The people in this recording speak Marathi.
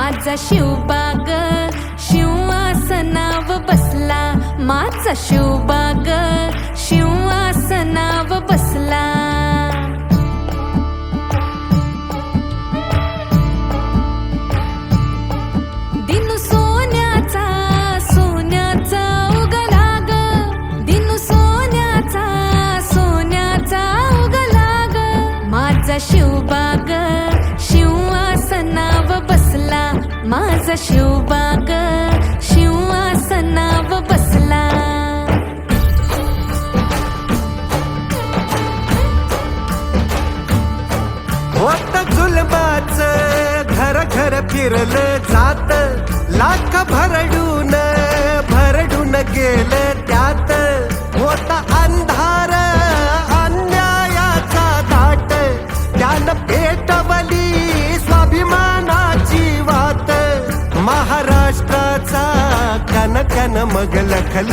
माझा शिवबाग शिवासनाव बसला. माझा शिवबाग शिवासनाव बसला. दिनू माझा शिवबाग शिवासनाव बसला. होत जुलबाच घर घर फिरलं जात. लाख भरडून भरडून गेलं त्यात. होता अंधार ಕನ ಮಗಳ ಕಲ